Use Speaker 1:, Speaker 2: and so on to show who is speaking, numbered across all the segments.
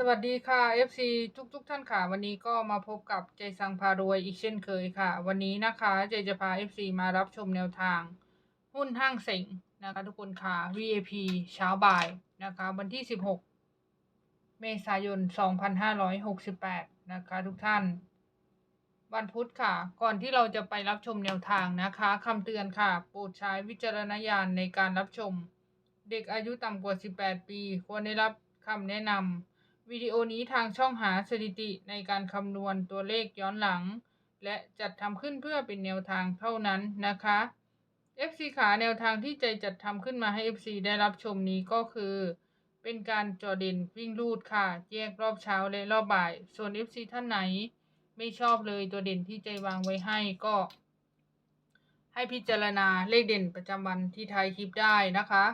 Speaker 1: สวัสดีค่ะ FC ทุกทุกๆท่านค่ะ วันนี้ก็มาพบกับใจสังพารวยอีกเช่นเคยค่ะ วันนี้นะคะเจจะพา FC มารับชมแนวทาง หุ้นห้างเส็งนะคะทุกคนค่ะ VAP เช้าบ่ายนะคะ วันที่ 16 เมษายน 2568 นะคะทุกท่าน วันพุธค่ะ ก่อนที่เราจะไปรับชมแนวทางนะคะคำเตือนค่ะ โปรดใช้วิจารณญาณในการรับชม เด็กอายุต่ำกว่า 18 ปี ควรได้รับคำแนะนำ วิดีโอนี้ทางช่องหาสถิติในการคำนวณตัวเลขย้อนหลัง และจัดทำขึ้นเพื่อเป็นแนวทางเท่านั้นนะคะ FC ขาแนวทางที่ใจจัดทำขึ้นมาให้ FC ได้รับชมนี้ก็คือ เป็นการจอเด่นวิ่งรูดค่ะ แยกรอบเช้าและรอบบ่าย ส่วน FC ท่านไหน ไม่ชอบเลยตัวเด่นที่ใจวางไว้ให้ก็ ให้พิจารณาเลขเด่นประจำวันที่ท้ายคลิปได้นะคะ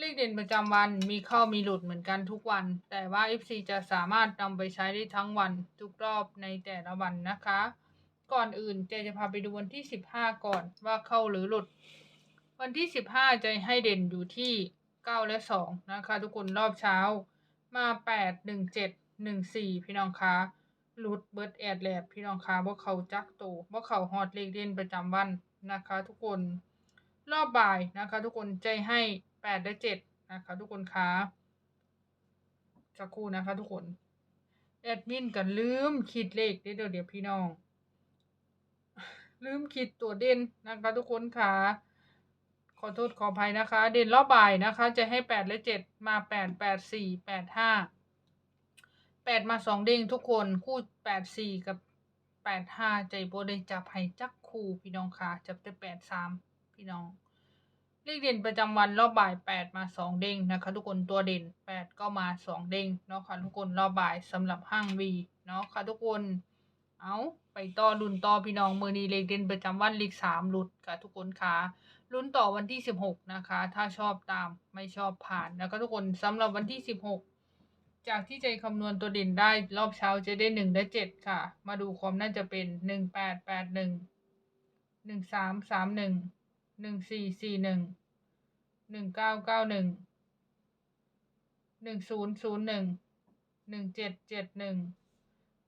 Speaker 1: เลขเด่นประจำวันมีเข้ามีหลุดเหมือนกันทุกวัน แต่ว่า FC จะสามารถนำไปใช้ได้ทั้งวันทุกรอบในแต่ละวันนะคะ ก่อนอื่นเจจะพาไปดูวันที่ 15 ก่อนว่าเข้าหรือหลุด วันที่ 15 จะให้เด่นอยู่ที่ 9 และ 2 นะคะ ทุกคนรอบเช้ามา 8 1 7 1 4 พี่น้องคะหลุดเบิร์ดแอดแลบพี่น้องคะว่าเขาจักโตว่าเขาฮอตเลขเด่นประจำวันนะคะ ทุกคนรอบบ่ายนะคะ ทุกคนใจให้ แปดและเจ็ดนะคะทุกคนคะสักครู่นะคะทุกคนแอดมินกันลืมคิดเลขเดี๋ยวเดี๋ยวพี่น้อง ลืมคิดตัวเด่นนะคะทุกคนคะขอโทษขออภัยนะคะ เด่นรอบบ่ายนะคะ จะให้แปดและเจ็ดมาแปดแปดสี่แปดห้าแปดมาสองเด้งทุกคนคู่แปดสี่กับแปดห้าใจโบได้จับให้จักคู่พี่น้องค่ะ จับแต่แปดสามพี่น้อง เลขเด่นประจำวันรอบบ่ายแปดมาสองเด้งนะคะ ทุกคนตัวเด่นแปดก็มาสองเด้งเนาะค่ะทุกคนรอบบ่ายสำหรับห้างวีเนาะค่ะทุกคนเอาไปต่อรุ่นต่อพี่น้องมือนี้เลขเด่นประจำวันเลขสามหลุดค่ะทุกคนค่ะรุ่นต่อวันที่สิบหกนะคะ ถ้าชอบตามไม่ชอบผ่านแล้วก็ทุกคนสำหรับวันที่สิบหกจากที่ใจคำนวณตัวเด่นได้รอบเช้าจะได้หนึ่งและเจ็ดค่ะ มาดูความน่าจะเป็นหนึ่งแปดแปดหนึ่งหนึ่งสามสามหนึ่ง หนึ่งสี่สี่หนึ่งหนึ่งเก้าเก้าหนึ่งหนึ่งศูนย์ศูนย์หนึ่งหนึ่งเจ็ดเจ็ดหนึ่ง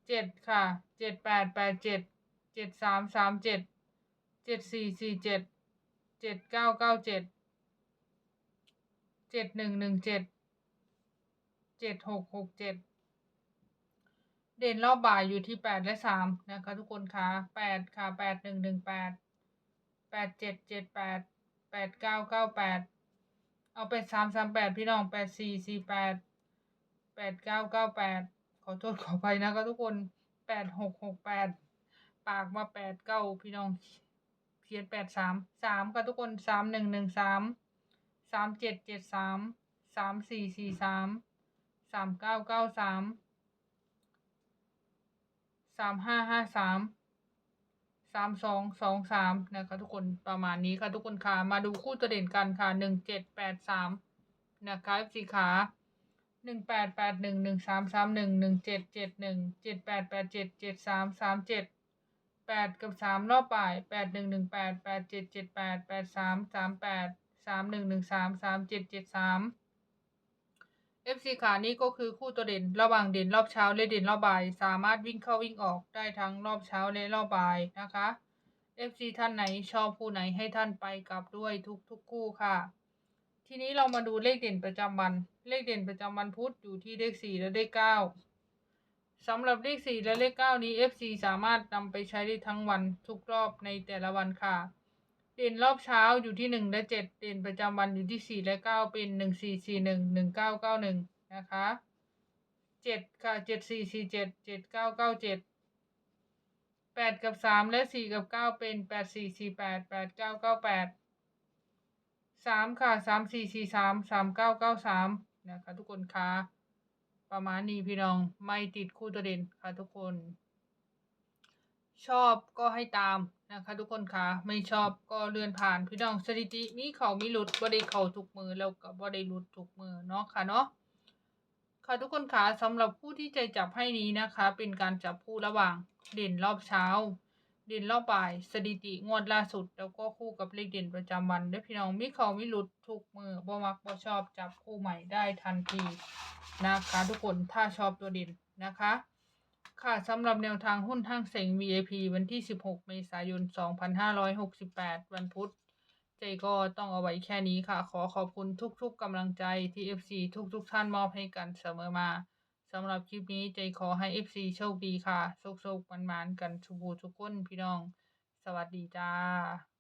Speaker 1: เจ็ดค่ะเจ็ดแปดแปดเจ็ดเจ็ดสามสามเจ็ดเจ็ดสี่สี่เจ็ดเจ็ดเก้าเก้าเจ็ดเจ็ดหนึ่งหนึ่งเจ็ดเจ็ดหกหกเจ็ดเด่นรอบบ่ายอยู่ที่แปดและสามนะคะทุกคนคะแปดค่ะแปดหนึ่งหนึ่งแปด แปดเจ็ดเจ็ดแปดแปดเก้าเก้าแปดเอาแปดสามสามแปดพี่น้องแปดสี่สี่แปดแปดเก้าเก้าแปดขอโทษขออภัยนะคะทุกคนแปดหกหกแปดปากมาแปดเก้าพี่น้องเขียนแปดสามสามค่ะทุกคนสามหนึ่งหนึ่งสามสามเจ็ดเจ็ดสามสามสี่สี่สามสามเก้าเก้าสามสามห้าห้าสาม สามสองสองสามนะคะทุกคนประมาณนี้ค่ะทุกคนค่ะมาดูคู่ตัวเด่นกันค่ะหนึ่งเจ็ดแปดสามนะคะสีขาหนึ่งแปดแปดหนึ่งหนึ่งสามสามหนึ่งหนึ่งเจ็ดเจ็ดหนึ่งเจ็ดแปดแปดเจ็ดเจ็ดสามสามเจ็ดแปดกับสามรอบบ่ายแปดหนึ่งหนึ่งแปดแปดเจ็ดเจ็ดแปดแปดสามสามแปดสามหนึ่งหนึ่งสามสามเจ็ดเจ็ดสาม FC ขานี้ก็คือคู่ตัวเด่นระหว่างเด่นรอบเช้าและเด่นรอบบ่าย สามารถวิ่งเข้าวิ่งออกได้ทั้งรอบเช้าและรอบบ่ายนะคะ FC ท่านไหนชอบคู่ไหนให้ท่านไปกลับด้วยทุกทุกคู่ค่ะ ทีนี้เรามาดูเลขเด่นประจำวัน เลขเด่นประจำวันพุธอยู่ที่เลขสี่และเลขเก้าสำหรับเลขสี่และเลขเก้านี้ FC สามารถนำไปใช้ได้ทั้งวันทุกรอบในแต่ละวันค่ะ เด่นรอบเช้าอยู่ที่หนึ่งและเจ็ดเด่นประจำวันอยู่ที่สี่และเก้าเป็นหนึ่งสี่สี่หนึ่งหนึ่งเก้าเก้าหนึ่งนะคะเจ็ดค่ะเจ็ดสี่สี่เจ็ดเจ็ดเก้าเก้าเจ็ดแปดกับสามและสี่กับเก้าเป็นแปดสี่สี่แปดแปดเก้าเก้าแปดสามค่ะสามสี่สี่สามสามเก้าเก้าสามนะคะทุกคนคะประมาณนี้พี่น้องไม่ติดคู่ตัวเด่นค่ะทุกคน ชอบก็ให้ตามนะคะทุกคนคะไม่ชอบก็เลื่อนผ่านพี่น้องสถิติมีเขามีหลุดบ่ได้เขาทุกมือแล้วก็บ่ได้หลุดทุกมือเนาะค่ะเนาะค่ะทุกคนคะสำหรับผู้ที่ใจจับให้นี้นะคะ เป็นการจับคู่ระหว่างเด่นรอบเช้า เด่นรอบบ่ายสถิติงวดล่าสุด แล้วก็คู่กับเลขเด่นประจำวันด้วยพี่น้องมิเขามิหลุดทุกมือบ่มักบ่ชอบจับคู่ใหม่ได้ทันทีนะคะ ทุกคนถ้าชอบตัวเด่นนะคะ ค่ะสำหรับแนวทางหุ้นห้างเซ็ง VIP วันที่ 16 เมษายน 2568 วันพุธ เจก็ต้องเอาไว้แค่นี้ค่ะ ขอขอบคุณทุกๆกำลังใจที่ FC ทุกๆท่านมอบให้กันเสมอมาสำหรับคลิปนี้เจขอให้ FC โชคดีค่ะโชคๆมันๆกันทุกผู้ทุกคนพี่น้อง สวัสดีจ้า